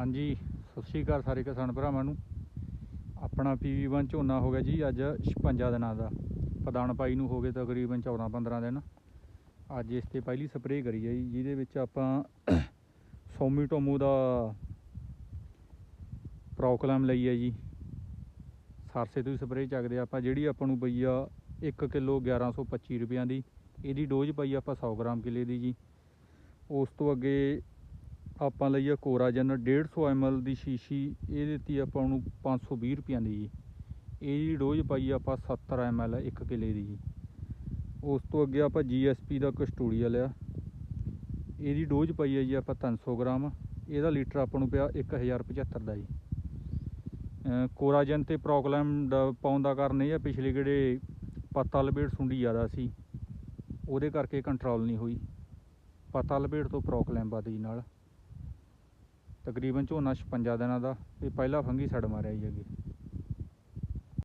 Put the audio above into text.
ਹਾਂਜੀ, ਸਤਿ ਸ਼੍ਰੀ ਅਕਾਲ ਸਾਰੇ ਕਿਸਾਨ ਭਰਾਵਾਂ ਨੂੰ। ਆਪਣਾ PV1 ਝੋਨਾ ਹੋ ਗਿਆ ਜੀ, ਅੱਜ 56 ਦਿਨਾਂ ਦਾ। ਪਦਾਨ ਪਾਈ ਨੂੰ ਹੋ ਗਏ ਤਕਰੀਬਨ 14 15 ਦਿਨ। ਅੱਜ ਇਸ ਤੇ ਪਹਿਲੀ ਸਪਰੇਅ ਕਰੀ ਹੈ ਜੀ, ਜਿਹਦੇ ਵਿੱਚ ਆਪਾਂ ਸੋਮੀਟੋਮੋ ਦਾ ਪ੍ਰੋਕਲਮ ਲਈ ਹੈ ਜੀ। ਸਰਸੇ ਤੋਂ ਹੀ ਸਪਰੇਅ ਚੱਕਦੇ ਆ ਆਪਾਂ, ਜਿਹੜੀ ਆਪਾਂ ਨੂੰ ਪਈ ਆ 1 ਕਿਲੋ 1125 ਰੁਪਈਆਂ ਦੀ, ਇਹਦੀ ਡੋਜ਼ ਪਈ ਆਪਾਂ 100 ਗ੍ਰਾਮ ਕਿਲੇ ਦੀ ਜੀ। ਉਸ ਤੋਂ ਅੱਗੇ ਆਪਾਂ ਲਈ ਆ ਕੋਰਾਜਨ 150 ml ਦੀ ਸ਼ੀਸ਼ੀ, ਇਹ ਦਿੱਤੀ ਆਪਾਂ ਨੂੰ 520 ਰੁਪਈਆ ਦੀ ਜੀ। ਇਹਦੀ ਡੋਜ਼ ਪਾਈ ਆਪਾਂ 70 ml 1 ਕਿਲੇ ਦੀ ਜੀ। ਉਸ ਤੋਂ ਅੱਗੇ ਆਪਾਂ GSP ਦਾ ਕਸਟੋਡੀਅਲ ਲਿਆ। ਇਹਦੀ ਡੋਜ਼ ਪਾਈ ਹੈ ਜੀ ਆਪਾਂ 300 ਗ੍ਰਾਮ। ਇਹਦਾ ਲੀਟਰ ਆਪਾਂ ਨੂੰ ਪਿਆ 1075 ਦਾ ਜੀ। ਕੋਰਾਜਨ ਤੇ ਪ੍ਰੋਕਲਮ ਦਾ ਪਾਉਣ ਦਾ ਕਾਰਨ ਇਹ ਆ, ਪਿਛਲੇ ਕਿਹੜੇ ਪੱਤਾ ਲਪੇਟ ਸੁੰਡੀ ਜ਼ਿਆਦਾ ਸੀ, ਉਹਦੇ ਕਰਕੇ ਕੰਟਰੋਲ ਨਹੀਂ ਹੋਈ। ਪੱਤਾ ਲਪੇਟ ਤੋਂ ਪ੍ਰੋਕਲਮ ਵੱਧ ਜੀ ਨਾਲ। ਤਕਰੀਬਨ ਝੋਨਾ 56 ਦਿਨਾਂ ਦਾ ਇਹ ਪਹਿਲਾ ਫੰਗੀ ਸੜ ਮਾਰਿਆ ਜੀ ਅੱਗੇ।